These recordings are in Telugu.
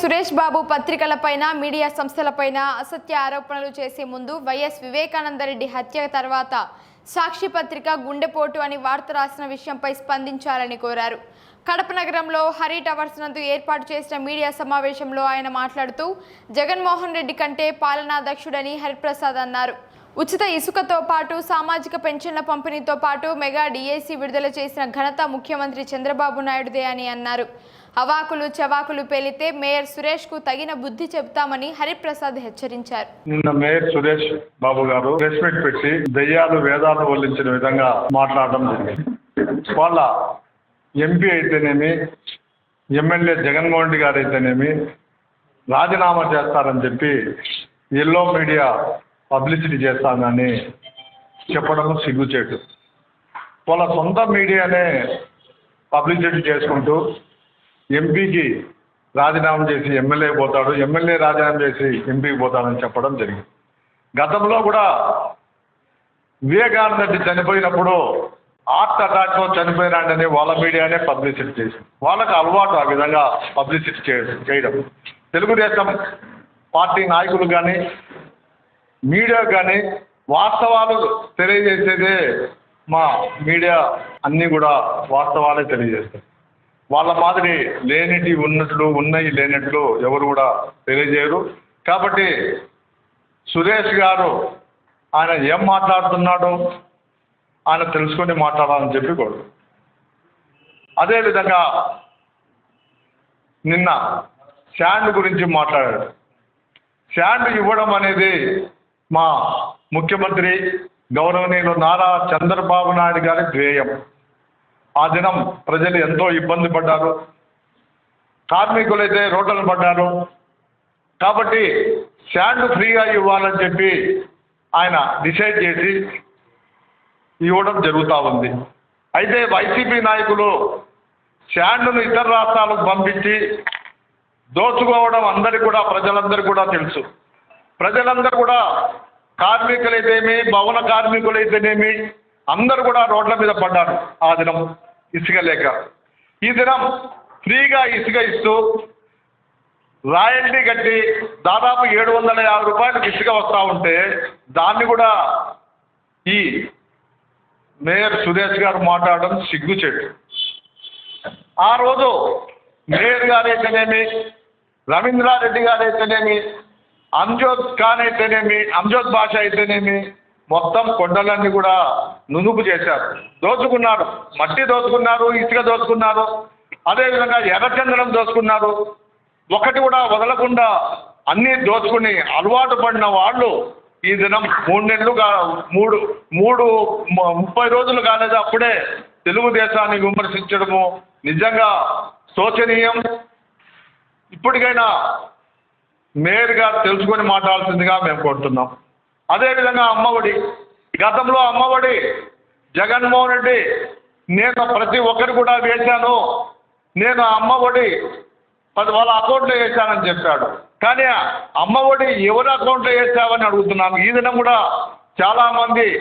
సురేష్ బాబు పత్రికలపైన మీడియా సంస్థలపైన అసత్య ఆరోపణలు చేసే ముందు వైఎస్ వివేకానందరెడ్డి హత్య తర్వాత సాక్షి పత్రిక గుండెపోటు అని వార్త రాసిన విషయంపై స్పందించాలని కోరారు. కడప నగరంలో హరి టవర్స్ నందు ఏర్పాటు చేసిన మీడియా సమావేశంలో ఆయన మాట్లాడుతూ జగన్మోహన్ రెడ్డి కంటే పాలనాధ్యక్షుడని హరిప్రసాద్ అన్నారు. ఉచిత ఇసుకతో పాటు సామాజిక పెన్షన్ల పంపిణీతో పాటు మెగా డిఏసీ విడుదల చేసిన ఘనత ముఖ్యమంత్రి చంద్రబాబు నాయుడుదే అని అన్నారు. అవాకులు చవాకులు పేలితే మేయర్ సురేష్కు తగిన బుద్ధి చెబుతామని హరిప్రసాద్ హెచ్చరించారు. నిన్న మేయర్ సురేష్ బాబు గారు ప్రెస్ మీట్ పెట్టి దయ్యాలు వేదాలు వల్లించిన విధంగా మాట్లాడడం జరిగింది. వాళ్ళ ఎంపీ అయితేనేమి ఎమ్మెల్యే జగన్మోహన్ రెడ్డి గారు అయితేనేమి రాజీనామా చేస్తారని చెప్పి ఎల్లో మీడియా పబ్లిసిటీ చేస్తానని చెప్పడం సిగ్గుచేటు. వాళ్ళ సొంత మీడియానే పబ్లిసిటీ చేసుకుంటూ ఎంపీకి రాజీనామా చేసి ఎమ్మెల్యే పోతాడు ఎమ్మెల్యే రాజీనామా చేసి ఎంపీకి పోతాడని చెప్పడం జరిగింది. గతంలో కూడా వివేకానంద రెడ్డి చనిపోయినప్పుడు హార్ట్ అటాక్తో చనిపోయినాడని వాళ్ళ మీడియానే పబ్లిసిటీ చేసింది. వాళ్ళకు అలవాటు ఆ విధంగా పబ్లిసిటీ చే- చేయడం. తెలుగుదేశం పార్టీ నాయకులు కానీ మీడియా కానీ వాస్తవాలు తెలియజేసేదే మా మీడియా. అన్నీ కూడా వాస్తవాలే తెలియజేస్తాయి. వాళ్ళ మాదిరి లేనిటి ఉన్నట్లు ఉన్నాయి లేనట్లు ఎవరు కూడా తెలియజేయరు. కాబట్టి సురేష్ గారు ఆయన ఏం మాట్లాడుతున్నాడో ఆయన తెలుసుకొని మాట్లాడాలని చెప్పి కోరు అదేవిధంగా నిన్న శాండ్ గురించి మాట్లాడాడు శాండ్ ఇవ్వడం అనేది మా ముఖ్యమంత్రి గౌరవనీయులు నారా చంద్రబాబు నాయుడు గారి ధ్యేయం. ఆ దినం ప్రజలు ఎంతో ఇబ్బంది పడ్డారు. కార్మికులైతే రోడ్లను పడ్డారు. కాబట్టి శాండ్ ఫ్రీగా ఇవ్వాలని చెప్పి ఆయన డిసైడ్ చేసి ఇవ్వడం జరుగుతూ ఉంది. అయితే వైసీపీ నాయకులు శాండ్ను ఇతర రాష్ట్రాలకు పంపించి దోచుకోవడం అందరికీ కూడా ప్రజలందరికీ కూడా తెలుసు. ప్రజలందరూ కూడా కార్మికులైతేమి భవన కార్మికులైతేనేమి అందరూ కూడా రోడ్ల మీద పడ్డారు ఆ దినం. ఇసుక లేక. ఈ దినం ఫ్రీగా ఇసుక ఇస్తూ రాయల్టీ కట్టి దాదాపు ఏడు వందల యాభై రూపాయలకు ఇసుక వస్తూ ఉంటే దాన్ని కూడా ఈ మేయర్ సురేష్ గారు మాట్లాడడం సిగ్గుచేటు ఆ రోజు మేయర్ గారు అయితేనేమి రవీంద్రారెడ్డి గారు అయితేనేమి అంజోద్ ఖాన్ అయితేనేమి అంజోద్ భాష అయితేనేమి మొత్తం కొండలన్నీ కూడా నునుపు చేశారు. దోచుకున్నారు. మట్టి దోచుకున్నారు ఇసుక దోచుకున్నారు. అదేవిధంగా ఎర్రచందనం దోచుకున్నారు. ఒకటి కూడా వదలకుండా అన్నీ దోచుకుని అలవాటు పడిన వాళ్ళు ఈ దినం మూడు నెలలు కా మూడు మూడు ముప్పై రోజులు కాలేదు అప్పుడే తెలుగుదేశాన్ని విమర్శించడము నిజంగా శోచనీయం. ఇప్పటికైనా మేయర్ గారు తెలుసుకొని మాట్లాడాల్సిందిగా మేము కోరుతున్నాం. అదేవిధంగా అమ్మఒడి. గతంలో అమ్మఒడి జగన్మోహన్ రెడ్డి నేను ప్రతి ఒక్కరు కూడా వేశాను. నేను ఆ అమ్మఒడి పది వాళ్ళ అకౌంట్లో వేశానని చెప్పాడు. కానీ అమ్మఒడి ఎవరి అకౌంట్లో వేసావని అడుగుతున్నాను. ఈ దినం కూడా చాలామంది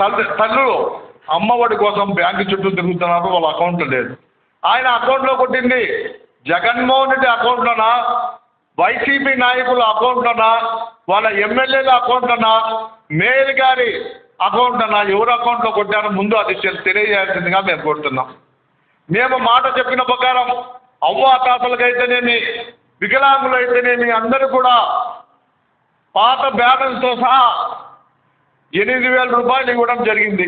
తల్లి తల్లులు అమ్మఒడి కోసం బ్యాంకు చుట్టూ తిరుగుతున్నారు. వాళ్ళ అకౌంట్లో లేదు. ఆయన అకౌంట్లో కొట్టింది జగన్మోహన్ రెడ్డి అకౌంట్లోనా? వైసీపీ నాయకుల అకౌంట్లోనా వాళ్ళ ఎమ్మెల్యేల అకౌంట్లోనా మేయర్ గారి అకౌంట్లోనా ఎవరి అకౌంట్లో కొట్టారో ముందు అది తెలియజేయాల్సిందిగా మేము కోరుతున్నాం. మేము మాట చెప్పిన ప్రకారం అవ్వ తాతలకైతేనేమి వికలాంగులైతేనేమి అందరూ కూడా పాత బ్యాలెన్స్తో సహా ఎనిమిది వేల రూపాయలు ఇవ్వడం జరిగింది.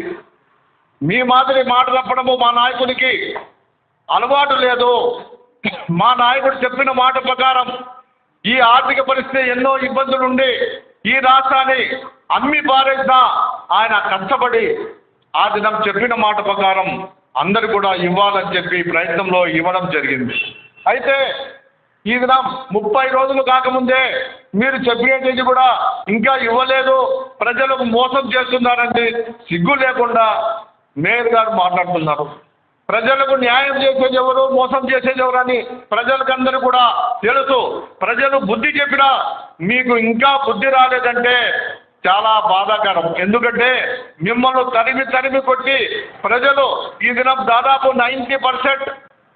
మీ మాదిరి మాట తప్పడము మా నాయకుడికి అలవాటు లేదు. మా నాయకుడు చెప్పిన మాట ప్రకారం ఈ ఆర్థిక పరిస్థితి ఎన్నో ఇబ్బందులు ఉండి ఈ రాష్ట్రాన్ని అమ్మి పారేసినా ఆయన కష్టపడి ఆ దినం చెప్పిన మాట ప్రకారం అందరు కూడా ఇవ్వాలని చెప్పి ప్రయత్నంలో ఇవ్వడం జరిగింది. అయితే ఈ దినం ముప్పై రోజులు కాకముందే మీరు చెప్పినది కూడా ఇంకా ఇవ్వలేదు ప్రజలకు మోసం చేస్తున్నారంటే సిగ్గు లేకుండా మేయర్ గారు మాట్లాడుతున్నారు. ప్రజలకు న్యాయం చేసేది ఎవరు మోసం చేసేది ఎవరు అని ప్రజలకందరూ కూడా తెలుసు. ప్రజలు బుద్ధి చెప్పినా మీకు ఇంకా బుద్ధి రాలేదంటే చాలా బాధాకరం. ఎందుకంటే మిమ్మల్ని తరిమి తరిమి కొట్టి ప్రజలు ఈ దినం దాదాపు నైంటీ పర్సెంట్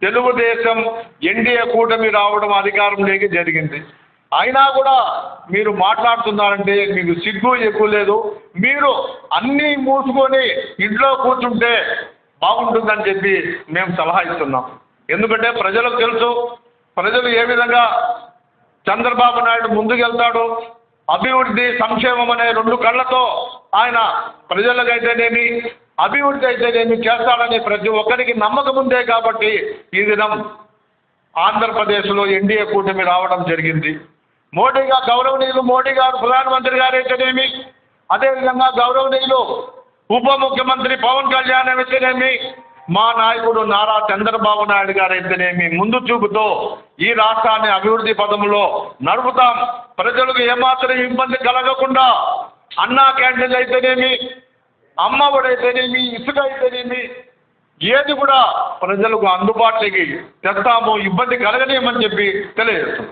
తెలుగుదేశం ఎన్డీఏ కూటమి రావడం అధికారంలోకి జరిగింది. అయినా కూడా మీరు మాట్లాడుతున్నారంటే మీకు సిగ్గు ఎక్కువ లేదు. మీరు అన్నీ మూసుకొని ఇంట్లో కూర్చుంటే బాగుంటుందని చెప్పి మేము సలహా ఇస్తున్నాం. ఎందుకంటే ప్రజలకు తెలుసు ప్రజలు ఏ విధంగా చంద్రబాబు నాయుడు ముందుకెళ్తాడు అభివృద్ధి సంక్షేమం అనే రెండు కళ్ళతో ఆయన ప్రజలకైతేనేమి అభివృద్ధి అయితేనేమి చేస్తాడని ప్రతి ఒక్కరికి నమ్మకం ఉందే కాబట్టి ఈ దినం ఆంధ్రప్రదేశ్లో ఎన్డీఏ కూటమి రావడం జరిగింది. మోడీగా గౌరవనీయులు మోడీ గారు ప్రధానమంత్రి గారు అయితేనేమి అదేవిధంగా గౌరవనీయులు ఉప ముఖ్యమంత్రి పవన్ కళ్యాణ్ అయితేనేమి మా నాయకుడు నారా చంద్రబాబు నాయుడు గారు అయితేనేమి ముందు చూపుతో ఈ రాష్ట్రాన్ని అభివృద్ధి పదంలో నడుపుతాం. ప్రజలకు ఏమాత్రం ఇబ్బంది కలగకుండా అన్నా క్యాంటీన్లు అయితేనేమి అమ్మ ఒడి అయితేనేమి ఇసుక అయితేనేమి ఏది కూడా ప్రజలకు అందుబాటులోకి తెస్తాము ఇబ్బంది కలగనేమని చెప్పి తెలియజేస్తాం